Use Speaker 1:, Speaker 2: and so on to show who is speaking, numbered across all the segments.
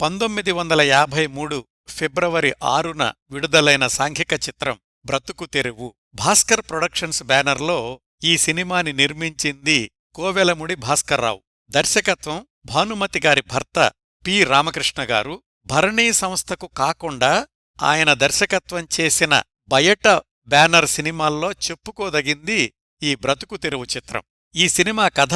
Speaker 1: పంతొమ్మిది వందల యాభై మూడు ఫిబ్రవరి ఆరున విడుదలైన సాంఘిక చిత్రం బ్రతుకు తెరువు భాస్కర్ ప్రొడక్షన్స్ బ్యానర్లో ఈ సినిమాని నిర్మించింది కోవెలముడి భాస్కర్రావు. దర్శకత్వం భానుమతి గారి భర్త పి. రామకృష్ణ గారు. భరణీ సంస్థకు కాకుండా ఆయన దర్శకత్వం చేసిన బయట బ్యానర్ సినిమాల్లో చెప్పుకోదగింది ఈ బ్రతుకు తెరువు చిత్రం. ఈ సినిమా కథ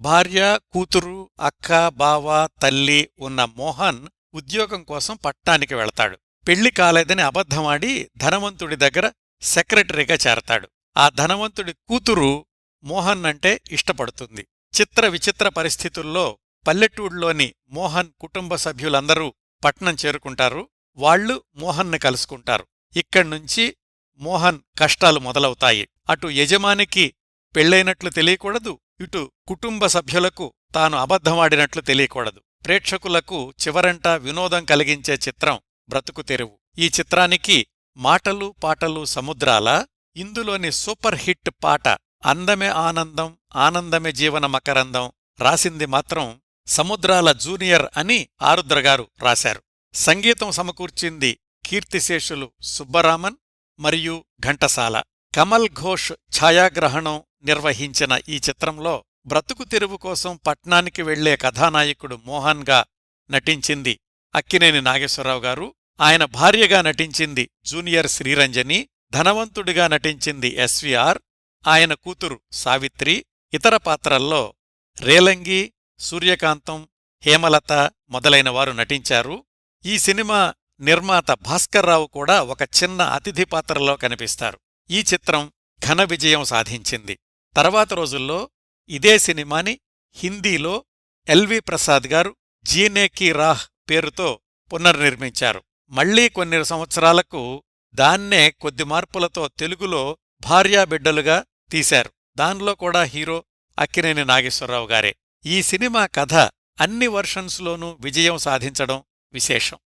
Speaker 1: భార్య కూతురు అక్క బావ తల్లి ఉన్న మోహన్ ఉద్యోగం కోసం పట్టానికి వెళతాడు. పెళ్ళి కాలేదని అబద్ధమాడి ధనవంతుడి దగ్గర సెక్రటరీగా చేరతాడు. ఆ ధనవంతుడి కూతురు మోహన్ అంటే ఇష్టపడుతుంది. చిత్ర విచిత్ర పరిస్థితుల్లో పల్లెటూళ్ళలోని మోహన్ కుటుంబ సభ్యులందరూ పట్నం చేరుకుంటారు. వాళ్ళు మోహన్ని కలుసుకుంటారు. ఇక్కడ్నుంచి మోహన్ కష్టాలు మొదలవుతాయి. అటు యజమానికి పెళ్ళైనట్లు తెలియకూడదు ఇటు కుటుంబ సభ్యులకు తాను అబద్ధమాడినట్లు తెలియకూడదు. ప్రేక్షకులకు చివరంటా వినోదం కలిగించే చిత్రం బ్రతుకు తెరువు. ఈ చిత్రానికి మాటలు పాటలు సముద్రాల ఇందులోని సూపర్ హిట్ పాట అందమే ఆనందం ఆనందమే జీవన మకరందం రాసింది మాత్రం సముద్రాల జూనియర్ అని ఆరుద్రగారు రాశారు. సంగీతం సమకూర్చింది కీర్తిశేషులు సుబ్బరామన్ మరియు ఘంటసాల. కమల్ ఘోష్ ఛాయాగ్రహణం నిర్వహించిన ఈ చిత్రంలో బ్రతుకు తెరువు కోసం పట్నానికి వెళ్ళే కథానాయకుడు మోహన్గా నటించింది అక్కినేని నాగేశ్వరరావు గారు. ఆయన భార్యగా నటించింది జూనియర్ శ్రీరంజని ధనవంతుడిగా నటించింది ఎస్వీఆర్. ఆయన కూతురు సావిత్రి. ఇతర పాత్రల్లో రేలంగి సూర్యకాంతం హేమలత మొదలైనవారు నటించారు. ఈ సినిమా నిర్మాత భాస్కర్రావు కూడా ఒక చిన్న అతిథి పాత్రలో కనిపిస్తారు. ఈ చిత్రం ఘన విజయం సాధించింది. తర్వాత రోజుల్లో ఇదే సినిమాని హిందీలో ఎల్వి ప్రసాద్ గారు జీనే కీ రాహ్ పేరుతో పునర్నిర్మించారు. మళ్ళీ కొన్ని సంవత్సరాలకు దాన్నే కొద్ది మార్పులతో తెలుగులో భార్యాబిడ్డలుగా తీశారు. దానిలో కూడా హీరో అక్కినేని నాగేశ్వరరావు గారే. ఈ సినిమా కథ అన్ని వర్షన్స్లోనూ విజయం సాధించడం విశేషం.